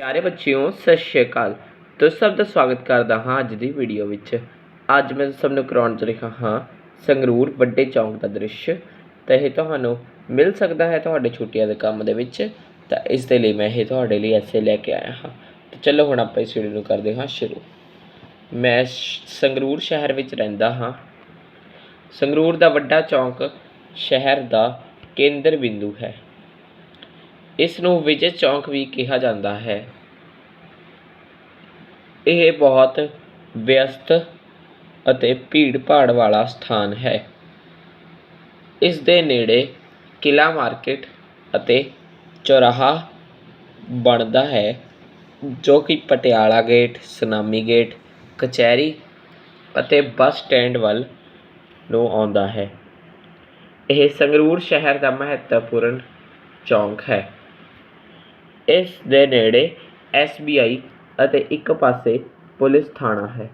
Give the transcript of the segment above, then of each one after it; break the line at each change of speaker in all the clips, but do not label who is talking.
ਪਿਆਰੇ ਬੱਚਿਓ, ਸਤਿ ਸ਼੍ਰੀ ਅਕਾਲ। ਤੁਸੀਂ ਸਭ ਦਾ ਸਵਾਗਤ ਕਰਦਾ ਹਾਂ ਅੱਜ ਦੀ ਵੀਡੀਓ ਵਿੱਚ। ਅੱਜ ਮੈਂ ਸਭ ਨੂੰ ਕਰਾਉਣ ਜਾ ਰਿਹਾ ਹਾਂ ਸੰਗਰੂਰ ਵੱਡੇ ਚੌਂਕ ਦਾ ਦ੍ਰਿਸ਼। ਤਾਂ ਇਹ ਤੁਹਾਨੂੰ ਮਿਲ ਸਕਦਾ ਹੈ ਤੁਹਾਡੇ ਛੁੱਟੀਆਂ ਦੇ ਕੰਮ ਦੇ ਵਿੱਚ। ਤਾਂ ਇਸ ਦੇ ਲਈ ਮੈਂ ਇਹ ਤੁਹਾਡੇ ਲਈ ਐਸੇ ਲੈ ਕੇ ਆਇਆ ਹਾਂ। ਤਾਂ ਚਲੋ ਹੁਣ ਆਪਾਂ ਇਸ ਵੀਡੀਓ ਨੂੰ ਕਰਦੇ ਹਾਂ ਸ਼ੁਰੂ। ਮੈਂ ਸੰਗਰੂਰ ਸ਼ਹਿਰ ਵਿੱਚ ਰਹਿੰਦਾ ਹਾਂ। ਸੰਗਰੂਰ ਦਾ ਵੱਡਾ ਚੌਂਕ ਸ਼ਹਿਰ ਦਾ ਕੇਂਦਰ ਬਿੰਦੂ ਹੈ। ਇਸ ਨੂੰ ਵਿਜੇ ਚੌਂਕ ਵੀ ਕਿਹਾ ਜਾਂਦਾ ਹੈ। ਇਹ ਬਹੁਤ ਵਿਅਸਤ ਅਤੇ ਭੀੜ-ਭਾੜ ਵਾਲਾ ਸਥਾਨ ਹੈ। ਇਸ ਦੇ ਨੇੜੇ ਕਿਲਾ ਮਾਰਕੀਟ ਅਤੇ ਚੌਰਾਹਾ ਬਣਦਾ ਹੈ, ਜੋ ਕਿ ਪਟਿਆਲਾ ਗੇਟ, ਸੁਨਾਮੀ ਗੇਟ, ਕਚਹਿਰੀ ਅਤੇ ਬੱਸ ਸਟੈਂਡ ਵੱਲ ਨੂੰ ਆਉਂਦਾ ਹੈ। ਇਹ ਸੰਗਰੂਰ ਸ਼ਹਿਰ ਦਾ ਮਹੱਤਵਪੂਰਨ ਚੌਂਕ ਹੈ। ਇਸ ਦੇ ਨੇੜੇ ਐਸਬੀਆਈ ਅਤੇ ਇੱਕ ਪਾਸੇ ਪੁਲਿਸ ਥਾਣਾ ਹੈ।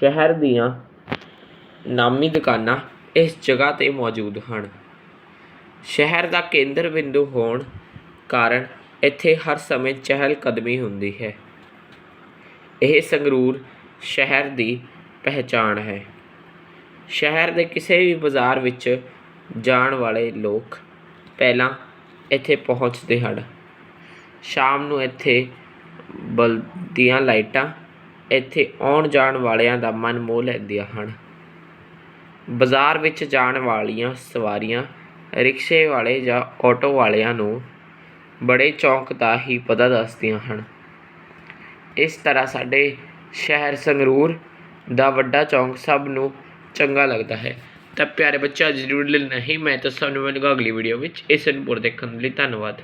ਸ਼ਹਿਰ ਦੀਆਂ ਨਾਮੀ ਦੁਕਾਨਾਂ ਇਸ ਜਗ੍ਹਾ ਤੇ ਮੌਜੂਦ ਹਨ। ਸ਼ਹਿਰ ਦਾ ਕੇਂਦਰ ਬਿੰਦੂ ਹੋਣ ਕਾਰਨ ਇੱਥੇ ਹਰ ਸਮੇਂ ਚਹਿਲ ਕਦਮੀ ਹੁੰਦੀ ਹੈ। ਇਹ ਸੰਗਰੂਰ ਸ਼ਹਿਰ ਦੀ ਪਹਿਚਾਣ ਹੈ। ਸ਼ਹਿਰ ਦੇ ਕਿਸੇ ਵੀ ਬਾਜ਼ਾਰ ਵਿੱਚ ਜਾਣ ਵਾਲੇ ਲੋਕ ਪਹਿਲਾਂ ਇੱਥੇ ਪਹੁੰਚਦੇ ਹਨ। ਸ਼ਾਮ ਨੂੰ ਇੱਥੇ ਬਲਦੀਆਂ ਲਾਈਟਾਂ ਇੱਥੇ ਆਉਣ ਜਾਣ ਵਾਲਿਆਂ ਦਾ ਮਨ ਮੋਹ ਲੈਂਦੀਆਂ ਹਨ। ਬਾਜ਼ਾਰ ਵਿੱਚ ਜਾਣ ਵਾਲੀਆਂ ਸਵਾਰੀਆਂ, ਰਿਕਸ਼ੇ ਵਾਲੇ ਜਾਂ ਆਟੋ ਵਾਲਿਆਂ ਨੂੰ ਬੜੇ ਚੌਂਕ ਦਾ ਹੀ ਪਤਾ ਦੱਸਦੀਆਂ ਹਨ। ਇਸ ਤਰ੍ਹਾਂ ਸਾਡੇ ਸ਼ਹਿਰ ਸੰਗਰੂਰ ਦਾ ਵੱਡਾ ਚੌਂਕ ਸਭ ਨੂੰ ਚੰਗਾ ਲੱਗਦਾ ਹੈ। ਤਾਂ ਪਿਆਰੇ ਬੱਚਾ ਜ਼ਰੂਰ ਨਹੀਂ, ਮੈਂ ਤਾਂ ਸਾਨੂੰ ਮਿਲੂੰਗਾ ਅਗਲੀ ਵੀਡੀਓ ਵਿੱਚ। ਇਸ ਨੂੰ ਪੁਰ ਦੇਖਣ ਲਈ ਧੰਨਵਾਦ।